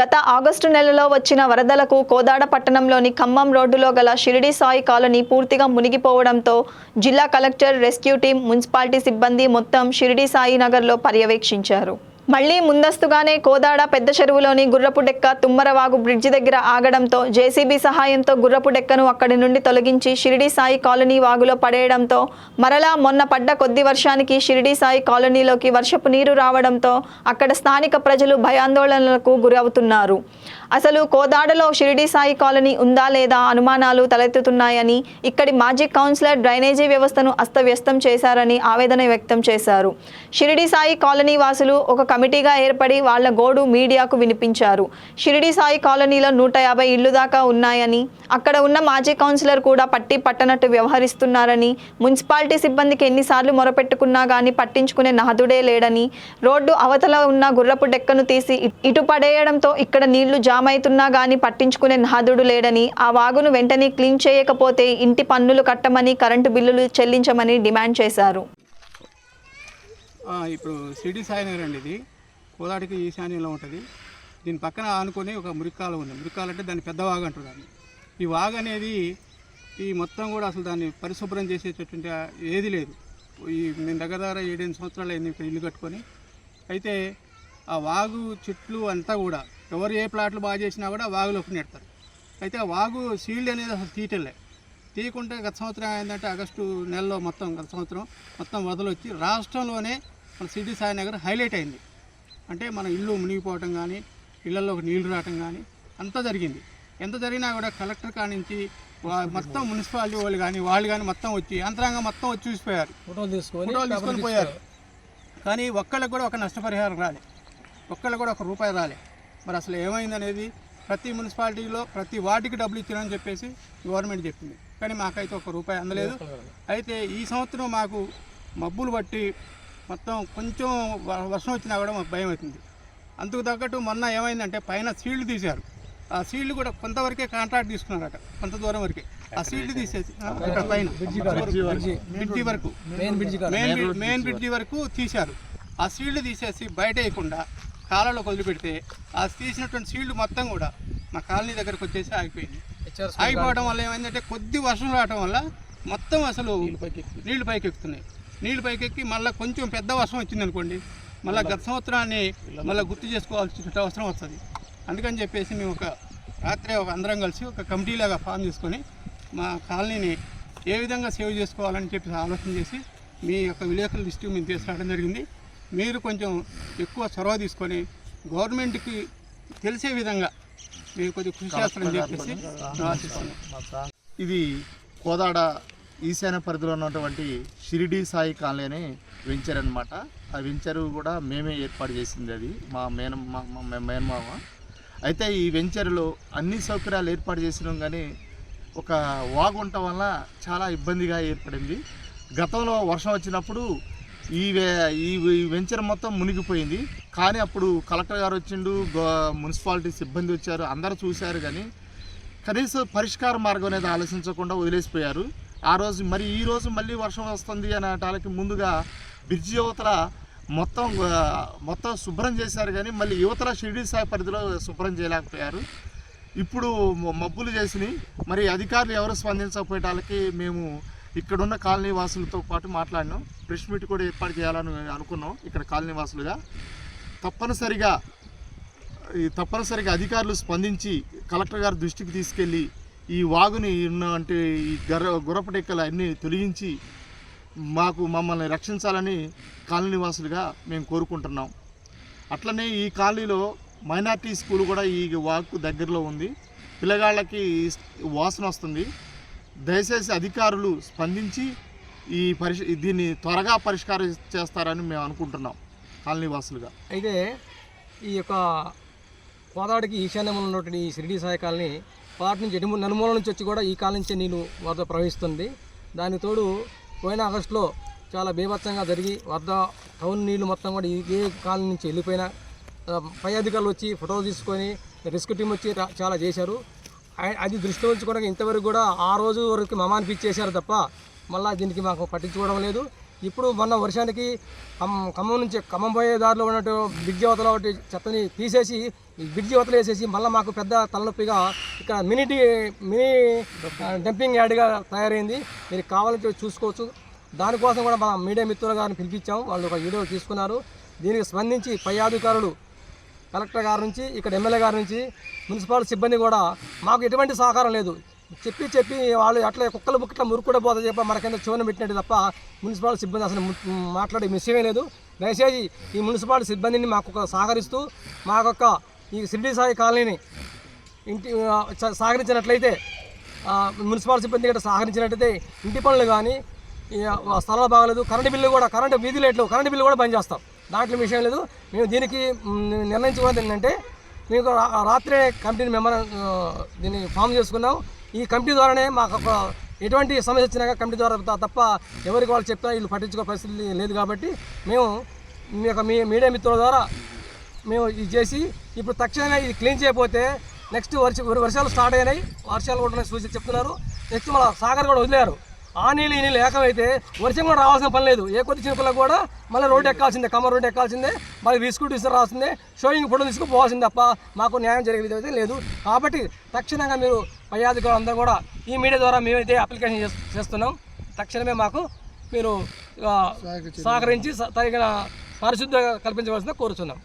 గత ఆగస్టు నెలలో వచ్చిన వరదలకు కోదాడ పట్టణంలోని ఖమ్మం రోడ్డులో గల షిరిడి సాయి కాలనీ పూర్తిగా మునిగిపోవడంతో జిల్లా కలెక్టర్ రెస్క్యూ టీం మున్సిపాలిటీ సిబ్బంది మొత్తం షిరిడి సాయి నగర్లో పర్యవేక్షించారు. మళ్ళీ ముందస్తుగానే కోదాడ పెద్ద చెరువులోని గుర్రపు డెక్క తుమ్మరవాగు బ్రిడ్జి దగ్గర ఆగడంతో జేసీబీ సహాయంతో గుర్రపు డెక్కను అక్కడి నుండి తొలగించి షిరిడి సాయి కాలనీ వాగులో పడేయడంతో మరలా మొన్న పడ్డ కొద్ది వర్షానికి షిరిడి సాయి కాలనీలోకి వర్షపు నీరు రావడంతో అక్కడ స్థానిక ప్రజలు భయాందోళనలకు గురవుతున్నారు. అసలు కోదాడలో షిరిడి సాయి కాలనీ ఉందా లేదా అనుమానాలు తలెత్తుతున్నాయని ఇక్కడి మాజీ కౌన్సిలర్ డ్రైనేజీ వ్యవస్థను అస్తవ్యస్తం చేశారని ఆవేదన వ్యక్తం చేశారు. షిరిడి సాయి కాలనీ వాసులు ఒక కమిటీగా ఏర్పడి వాళ్ళ గోడు మీడియాకు వినిపించారు. షిరిడి సాయి కాలనీలో నూట యాభై ఇళ్ళు దాకా ఉన్నాయని అక్కడ ఉన్న మాజీ కౌన్సిలర్ కూడా పట్టి పట్టనట్టు వ్యవహరిస్తున్నారని మున్సిపాలిటీ సిబ్బందికి ఎన్నిసార్లు మొరపెట్టుకున్నా గానీ పట్టించుకునే నాదుడే లేడని రోడ్డు అవతల ఉన్న గుర్రపు డెక్కను తీసి ఇటు పడేయడంతో ఇక్కడ నీళ్ళు జామ అవుతున్నా గానీ పట్టించుకునే నాదుడు లేడని ఆ వాగును వెంటనే క్లీన్ చేయకపోతే ఇంటి పన్నులు కట్టమని కరెంటు బిల్లులు చెల్లించమని డిమాండ్ చేశారు. ఇప్పుడు సిడి సాయి నగర్ అండి ఇది. కోదాటికి ఈశాన్యంలో ఉంటుంది. దీని పక్కన ఆనుకొని ఒక మురికాలు ఉంది. మురికాల అంటే దాన్ని పెద్ద వాగు అంటారు దాన్ని. ఈ వాగు అనేది ఈ మొత్తం కూడా అసలు దాన్ని పరిశుభ్రం చేసేటటువంటి ఏది లేదు. ఈ నేను దగ్గర దగ్గర ఏడెనిమిది సంవత్సరాలు అయింది ఇక్కడ ఇల్లు కట్టుకొని. అయితే ఆ వాగు చెట్లు అంతా కూడా ఎవరు ఏ ప్లాట్లు బాగా చేసినా కూడా వాగులోకి నెడతారు. అయితే ఆ వాగు సీల్డ్ అనేది అసలు తీయటలే తీయకుంటే గత సంవత్సరం ఏంటంటే ఆగస్టు నెలలో మొత్తం గత సంవత్సరం మొత్తం వదలొచ్చి రాష్ట్రంలోనే మన సిటీ సాయినగర్ హైలైట్ అయింది. అంటే మన ఇల్లు మునిగిపోవటం కానీ ఇళ్ళలోకి నీళ్ళు రావటం కానీ అంతా జరిగింది. ఎంత జరిగినా కూడా కలెక్టర్ కాడి నుంచి మొత్తం మున్సిపాలిటీ వాళ్ళు కానీ వాళ్ళు కానీ మొత్తం వచ్చి యంత్రాంగం మొత్తం వచ్చి చూసిపోయారు. ఫోటోలు తీసుకొని ఫోటోలు తీసుకొని పోయారు. కానీ ఒక్కళ్ళకి కూడా ఒక నష్టపరిహారం రాలే. ఒక్కళ్ళకి కూడా ఒక రూపాయి రాలే. మరి అసలు ఏమైందనేది ప్రతి మున్సిపాలిటీలో ప్రతి వార్డుకి డబ్బులు ఇచ్చారని చెప్పేసి గవర్నమెంట్ చెప్పింది. కానీ మాకైతే ఒక రూపాయి అందలేదు. అయితే ఈ సంవత్సరం మాకు మబ్బులు బట్టి మొత్తం కొంచెం వర్షం వచ్చినా కూడా మాకు భయం అవుతుంది. అందుకు తగ్గట్టు మొన్న ఏమైందంటే పైన సీల్డ్ తీశారు. ఆ సీల్డ్ కూడా కొంతవరకే కాంట్రాక్ట్ తీసుకున్నారట కొంత దూరం వరకే. ఆ సీల్డ్ తీసేసి ఆ, ఇక్కడ పైన. బ్రిడ్జి వరకు. మెయిన్ మెయిన్ బ్రిడ్జ్ వరకు తీశారు. ఆ సీల్డ్ తీసేసి బయట వేయకుండా కాలంలో వదిలిపెడితే ఆ తీసినటువంటి సీల్డ్ మొత్తం కూడా మా కాలనీ దగ్గరకు వచ్చేసి ఆగిపోయింది. ఆగిపోవడం వల్ల ఏమైందంటే కొద్ది వర్షం రావడం వల్ల మొత్తం అసలు నీళ్ళు పైకి ఎక్కుతున్నాయి నీళ్ళు పైకి ఎక్కి మళ్ళీ కొంచెం పెద్ద వర్షం వచ్చింది అనుకోండి మళ్ళీ గత సంవత్సరాన్ని మళ్ళీ గుర్తు చేసుకోవాల్సిన అవసరం వస్తుంది. అందుకని చెప్పేసి మేము ఒక రాత్రి ఒక అందరం కలిసి ఒక కమిటీలాగా ఫామ్ చేసుకొని మా కాలనీని ఏ విధంగా సేవ్ చేసుకోవాలని చెప్పి ఆలోచన చేసి మీ యొక్క విలేకరుల లిస్టు మేము తీసుకురావడం జరిగింది. మీరు కొంచెం ఎక్కువ చొరవ తీసుకొని గవర్నమెంట్కి తెలిసే విధంగా మీరు కొద్దిగా కృషి చేస్తారని చెప్పేసి ఆశిస్తున్నాం. ఇది కోదాడ ఈశాన్య పరిధిలో ఉన్నటువంటి షిరిడి సాయి కాలనీ వెంచర్ అనమాట ఆ వెంచర్ కూడా మేమే ఏర్పాటు చేసింది అది. మా మేన మా- మేనమామ. అయితే ఈ వెంచర్లో అన్ని సౌకర్యాలు ఏర్పాటు చేసినాం కానీ ఒక వాగు ఉండటం వల్ల చాలా ఇబ్బందిగా ఏర్పడింది. గతంలో వర్షం వచ్చినప్పుడు ఈ ఈ వెంచర్ మొత్తం మునిగిపోయింది. కానీ అప్పుడు కలెక్టర్ గారు వచ్చిండు గో- మున్సిపాలిటీ సిబ్బంది వచ్చారు అందరూ చూశారు కానీ కనీసం పరిష్కార మార్గం అనేది ఆలోచించకుండా వదిలేసిపోయారు. ఆ రోజు మరి ఈ రోజు మళ్ళీ వర్షం వస్తుంది అనటానికి ముందుగా బ్రిడ్జి యువతల మొత్తం మొత్తం శుభ్రం చేశారు కానీ మళ్ళీ యువతల షిరిడి సాయి పరిధిలో శుభ్రం చేయలేకపోయారు. ఇప్పుడు మబ్బులు చేసినాయి. మరి అధికారులు ఎవరు స్పందించకపోయేటాలకి మేము ఇక్కడున్న కాలనీ వాసులతో పాటు మాట్లాడినాం. ప్రెస్ మీట్ కూడా ఏర్పాటు చేయాలని అనుకున్నాం ఇక్కడ కాలనీ వాసులుగా. తప్పనిసరిగా ఈ తప్పనిసరిగా అధికారులు స్పందించి కలెక్టర్ గారి దృష్టికి తీసుకెళ్ళి ఈ వాగుని ఉన్న అంటే ఈ గర్ర గుర్రపటెక్కలు అన్నీ తొలగించి మాకు మమ్మల్ని రక్షించాలని కాలనీ నివాసులుగా మేము కోరుకుంటున్నాం. అట్లనే ఈ కాలనీలో మైనార్టీ స్కూల్ కూడా ఈ వాకు దగ్గరలో ఉంది. పిల్లగాళ్ళకి వాసన వస్తుంది. దయచేసి అధికారులు స్పందించి ఈ పరిష్ దీన్ని త్వరగా పరిష్కారం చేస్తారని మేము అనుకుంటున్నాం కాలనీ వాసులుగా అయితే ఈ యొక్క కోదాడికి ఈశాన్యంలో ఉన్నటువంటి ఈ షిరిడి సాయకాలని పాటి నుంచి ఎటు నలుమూల నుంచి వచ్చి కూడా ఈ కాలం నుంచే నీళ్ళు వరద ప్రవహిస్తుంది. దాని తోడు పోయిన ఆగస్టులో చాలా బీభత్సంగా జరిగి వరద టౌన్ నీళ్ళు మొత్తం కూడా ఇదే కాలం నుంచి వెళ్ళిపోయిన పై అధికారులు వచ్చి ఫోటోలు తీసుకొని రిస్క్ టీం వచ్చి చాలా చేశారు. అది దృష్టిలో ఉంచుకోవడానికి ఇంతవరకు కూడా ఆ రోజు వరకు మమానిపించేశారు తప్ప మళ్ళీ దీనికి మాకు పట్టించుకోవడం లేదు. ఇప్పుడు మొన్న వర్షానికి ఖమ్మం నుంచి ఖమ్మం పోయే దారిలో ఉన్నట్టు బ్రిడ్జి అవతల ఒకటి చెత్తని తీసేసి ఈ బ్రిడ్జి అవతల వేసేసి మళ్ళీ మాకు పెద్ద తలనొప్పిగా ఇక్కడ మినీ మినీ డంపింగ్ యార్డ్గా తయారైంది. మీరు కావాలంటే చూసుకోవచ్చు. దానికోసం కూడా మా మీడియా మిత్రుల గారిని పిలిపించాం వాళ్ళు ఒక వీడియో తీసుకున్నారు. దీనికి స్పందించి పై అధికారులు కలెక్టర్ గారి నుంచి ఇక్కడ ఎమ్మెల్యే గారి నుంచి మున్సిపాల్ సిబ్బంది కూడా మాకు ఎటువంటి సహకారం లేదు. చెప్పి చెప్పి వాళ్ళు అట్లా కుక్కలు బుక్కట్ల మురుకు కూడా చెప్ప మన చూన పెట్టినట్టు తప్ప మున్సిపాలిటీ సిబ్బంది అసలు మాట్లాడే విషయమే లేదు. దయచేసి ఈ మున్సిపాలిటీ సిబ్బందిని మాకు సహకరిస్తూ మాకొక ఈ సిరిడి సాయి కాలనీని ఇంటి సహకరించినట్లయితే ఆ, సిబ్బంది గట్రా సహకరించినట్లయితే ఇంటి పనులు కానీ స్థలాలు బాగలేదు. కరెంటు బిల్లు కూడా కరెంటు వీధి లైట్లు కరెంటు బిల్లు కూడా బంద్ చేస్తాం. దాంట్లో విషయం లేదు. మేము దీనికి మ్, నిర్ణయించుకున్నది ఏంటంటే మీకు రా- రాత్రే కమిటీని మెంబర్ దీన్ని ఫామ్ చేసుకున్నాం. ఈ కమిటీ ద్వారానే మాకు ఎటువంటి సమస్య వచ్చినా కమిటీ ద్వారా తప్ప ఎవరికి వాళ్ళు చెప్తా వీళ్ళు పట్టించుకో పరిస్థితి లేదు కాబట్టి మేము మీ యొక్క మీ మీడియా మిత్రుల ద్వారా మేము ఇది చేసి ఇప్పుడు తక్షణమే ఇది క్లీన్ చేయకపోతే నెక్స్ట్ వర్ష వర్షాలు స్టార్ట్ అయినాయి వర్షాలు కూడా సూచన చెప్తున్నారు. నెక్స్ట్ మన సాగర్ కూడా వదిలేరు. ఆ నీళ్ళు ఈ నీళ్ళు ఏకమైతే వర్షం కూడా రావాల్సిన పని లేదు. ఏ కొద్ది చినుకులకు కూడా మళ్ళీ రోడ్డు ఎక్కాల్సిందే కమ్మ రోడ్డు ఎక్కాల్సిందే మళ్ళీ బిస్కూట్ తీసుకుని రావాల్సిందే షోయింగ్ ఫోటో తీసుకుపోవాల్సిందే తప్ప మాకు న్యాయం జరిగేది అయితే లేదు. కాబట్టి తక్షణంగా మీరు పై అధికారులు అందరూ కూడా ఈ మీడియా ద్వారా మేమైతే అప్లికేషన్ చేస్- చేస్తున్నాం. తక్షణమే మాకు మీరు సహకరించి తగిన పరిశుద్ధ కల్పించవలసిందిగా కోరుతున్నాం